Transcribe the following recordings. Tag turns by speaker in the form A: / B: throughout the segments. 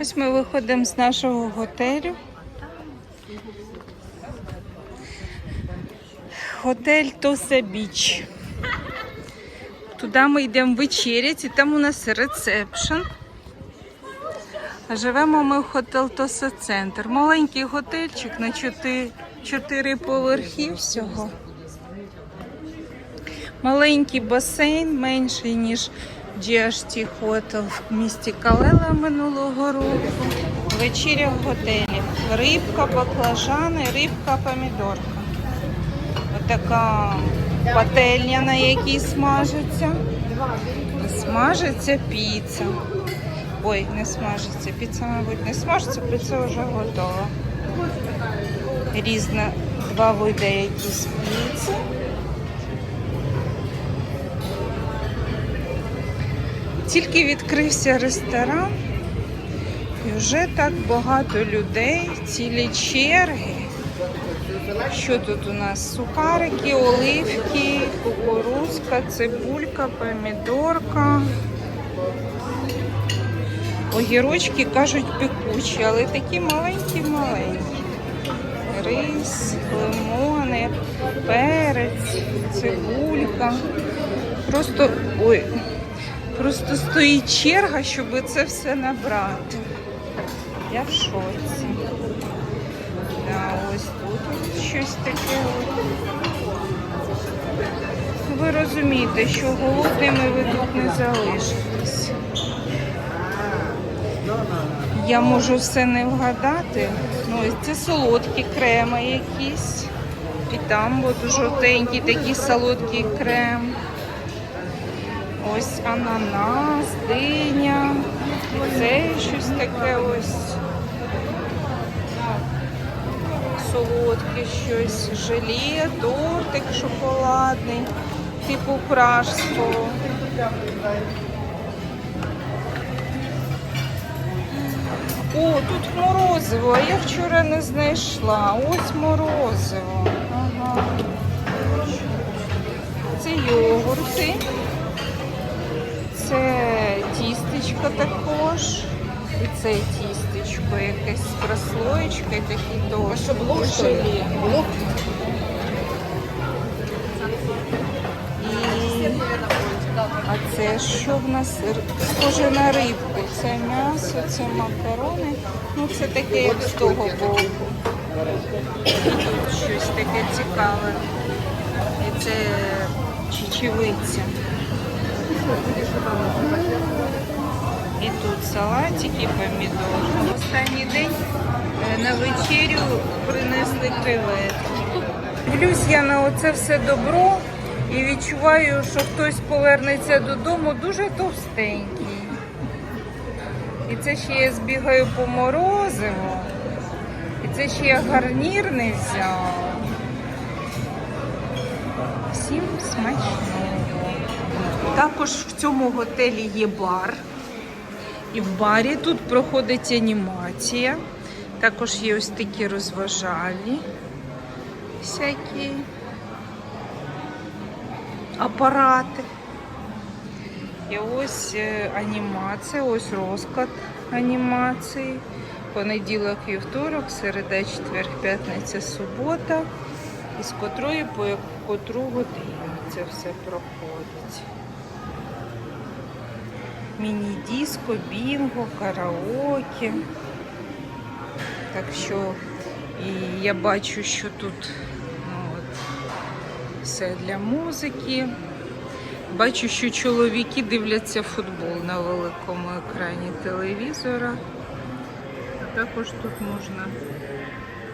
A: Ось ми виходимо з нашого готелю. Готель Тоса Біч. Туди ми йдемо вечеряти, і там у нас рецепшн. Живемо ми в готель Тоса Центр. Маленький готельчик на 4, 4 поверхи всього. Маленький басейн, менший, ніж GHT Hotel в місті Калела минулого року. Вечеря в готелі. Рибка, баклажани, рибка, помідорка. Отака пательня, на якій смажиться. Смажиться піца. Ой, не смажиться. Піца, мабуть, не смажиться, піца вже готова. Різна два види якісь піци. Тільки відкрився ресторан, і вже так багато людей, цілі черги. Що тут у нас? Сухарики, оливки, кукурузка, цибулька, помідорка. Огірочки кажуть пекучі, але такі маленькі-маленькі. Рис, лимони, перець, цибулька. Просто ой, просто стоїть черга, щоб це все набрати. Я в шоці. Да, ось тут щось таке. Ви розумієте, що голодними ви тут не залишитесь. Я можу все не вгадати. Ну, це солодкі креми якісь. І там от жовтенький такий солодкий крем. Ось ананас, диня. Це щось таке ось солодке щось, желе, тортик шоколадний, типу пражського. О, тут морозиво, а я вчора не знайшла. Ось морозиво. Ага. Це йогурти. Це тістечко також. І це тістечко, якесь з прослоєчкою,
B: блок що ли?
A: желе.
B: Блок?
A: І... А це що в нас? Схоже на рибку. Це м'ясо, це макарони. Ну, це таке, як з того боку. Тут щось таке цікаве. І це чечевиця. І тут салатики, помідори. Останній день е, на вечерю принесли креветки. Дивлюсь я на оце все добро і відчуваю, що хтось повернеться додому дуже товстенький. І це ще я збігаю по морозиву. І це ще я гарнір не взяла. Всім смачного. Також в цьому готелі є бар. І в барі тут проходить анімація. Також є ось такі розважальні всякі апарати. І ось е, анімація, ось розклад анімації. Понеділок, вівторок, середа, четвер, п'ятниця, субота. З котрої по котру годину це все проходить. Міні-диско, бінго, караоке. Так що і я бачу, що тут ну, от, все для музики. Бачу, що чоловіки дивляться футбол на великому екрані телевізора. Також тут можна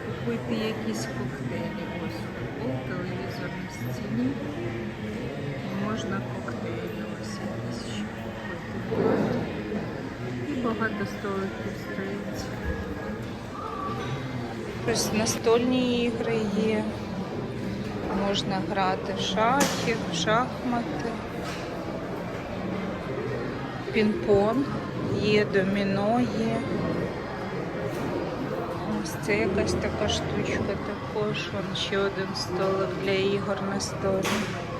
A: купити якісь коктейлі. Ось футбол, телевізор на стіні. Можна коктейлі ось якісь багато столиків стоїть. Ось настольні ігри є. Можна грати в шахи, в шахмати, пінг-понг, є доміно є. Ось це якась така штучка також. Вон ще один столик для ігор настольних.